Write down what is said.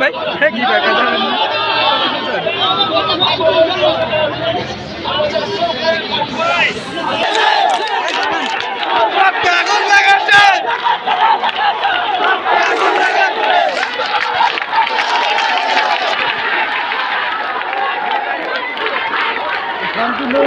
ভাই হ্যাঁ কি শান্তি নেই